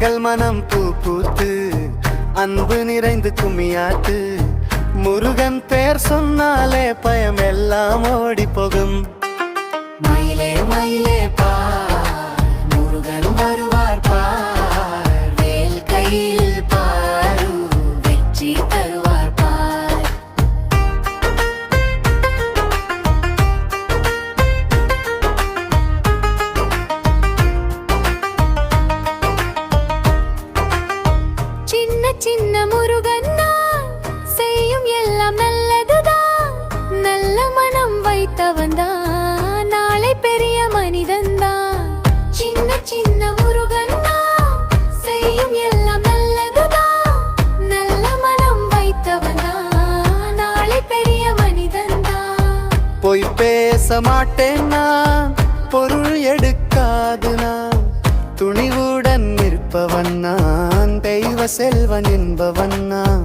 எங்கள் மனம் பூ பூத்து அன்பு நிறைந்து கும்மியாட்டு முருகன் பேர் சொன்னாலே பயம் எல்லாம் ஓடி போகும் மயிலே மயிலே பா போய் பேச மாட்டேன் நான் பொருள் எடுக்காது நான் துணிவுடன் இருப்பவன் நான் தெய்வ செல்வன் என்பவன் நான்.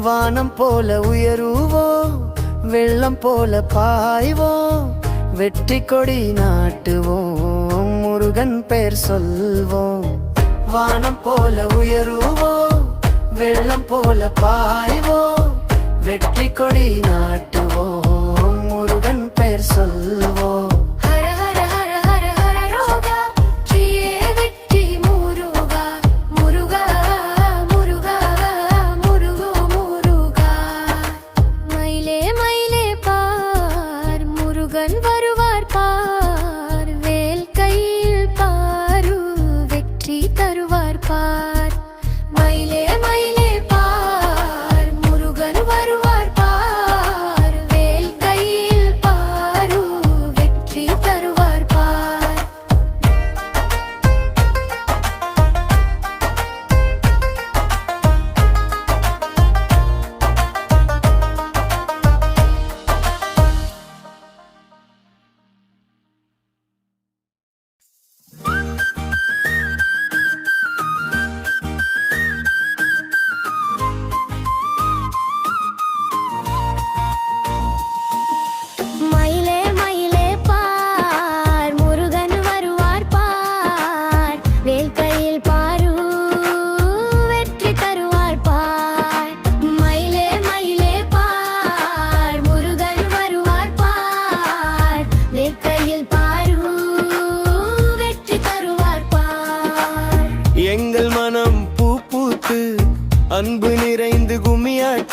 வானம் போல உயருவோம் வெள்ளம் போல பாய்வோம் வெற்றி கொடி நாட்டுவோம் முருகன் பெயர் சொல்வோம் வானம் போல உயருவோம் வெள்ளம் போல பாய்வோம் வெற்றி கொடி நாட்டுவோம் முருகன் பெயர் சொல்வோம்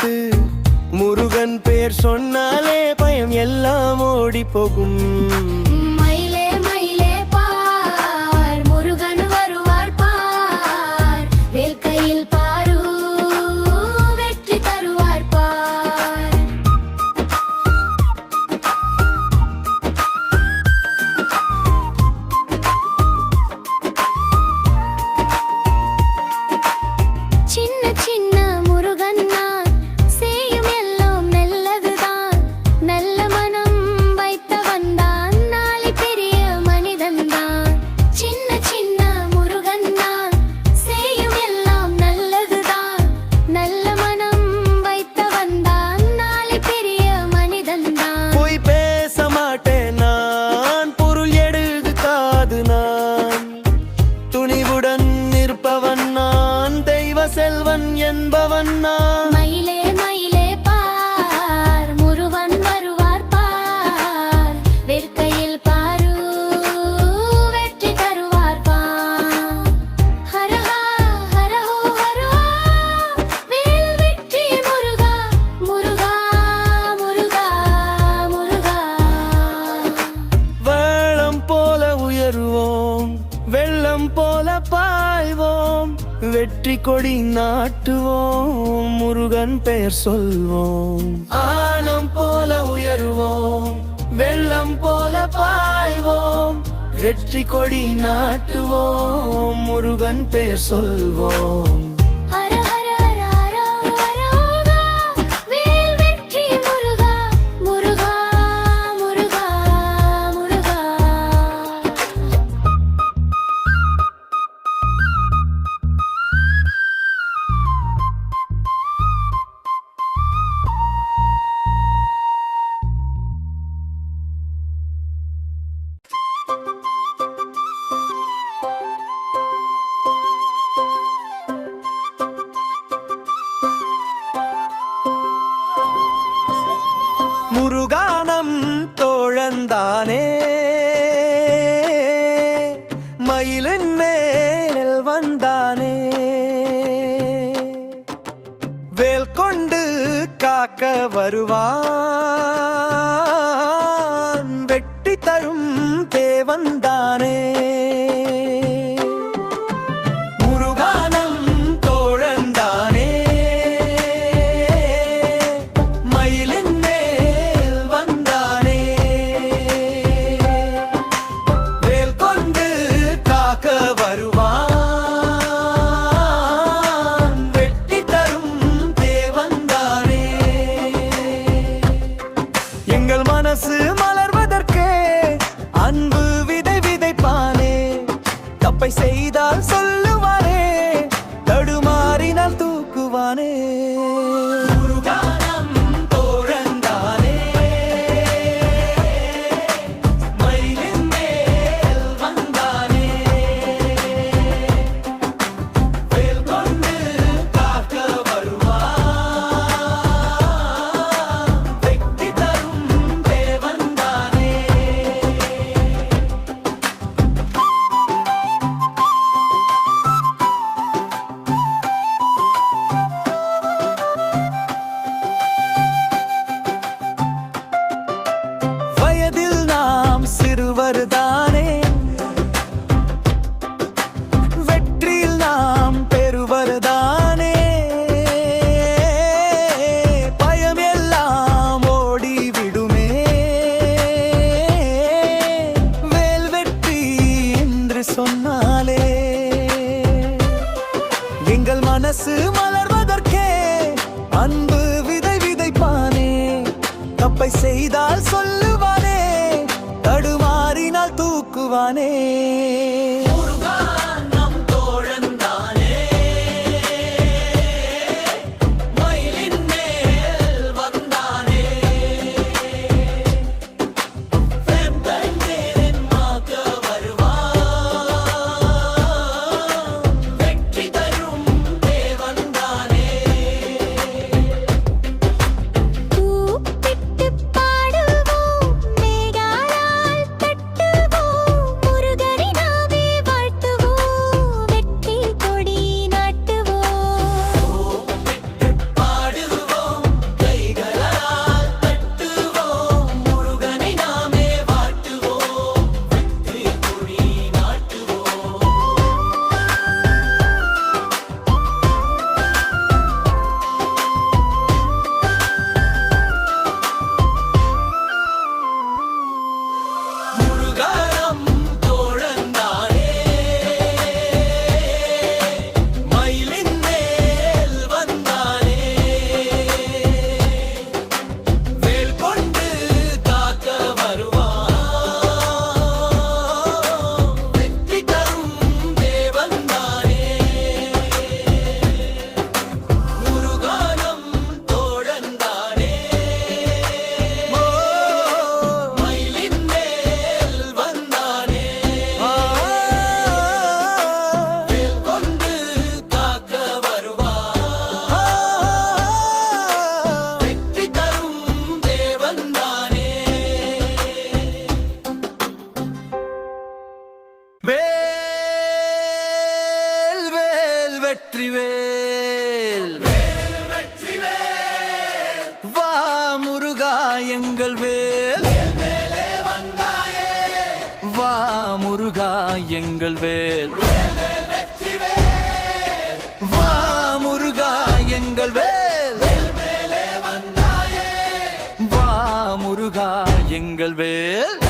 பார்த்து முருகன் பேர் சொன்னாலே பயம் எல்லாம் ஓடி போகும். கொடி நாட்டுவோம் முருகன் பெயர் சொல்வோம். ஆனம் போல உயர்வோம் வெள்ளம் போல பாய்வோம் வெற்றி கொடி நாட்டுவோம் முருகன் பெயர் சொல்வோம். மயிலின் மேல் வந்தானே. வேல் கொண்டு காக்க வருவான். running. daha எங்கள் வேல். வா முருகா எங்கள் வேல். வா முருகா எங்கள் வேல்.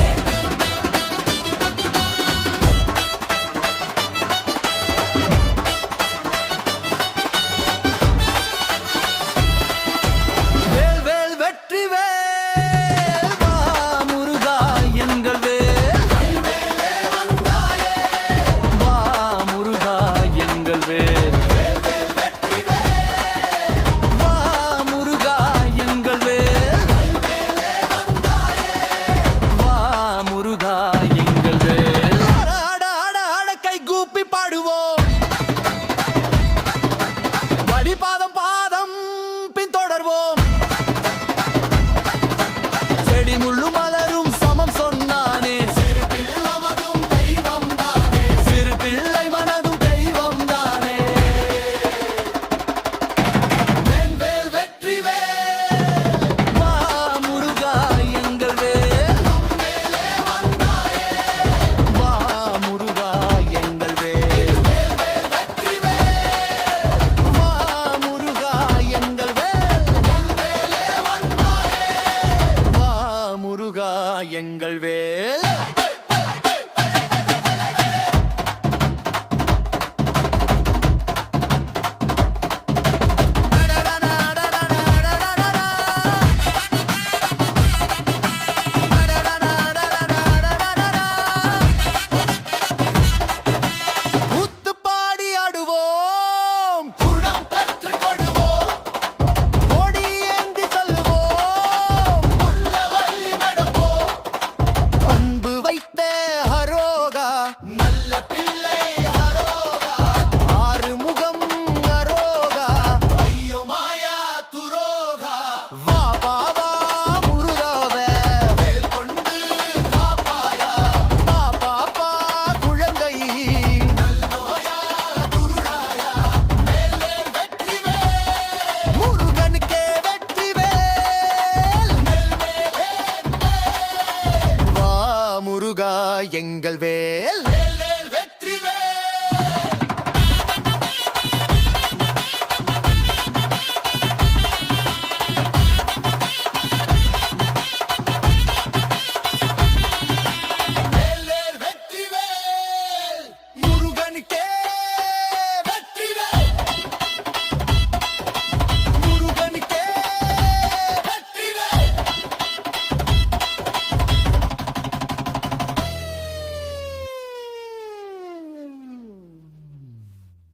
எங்கள் வே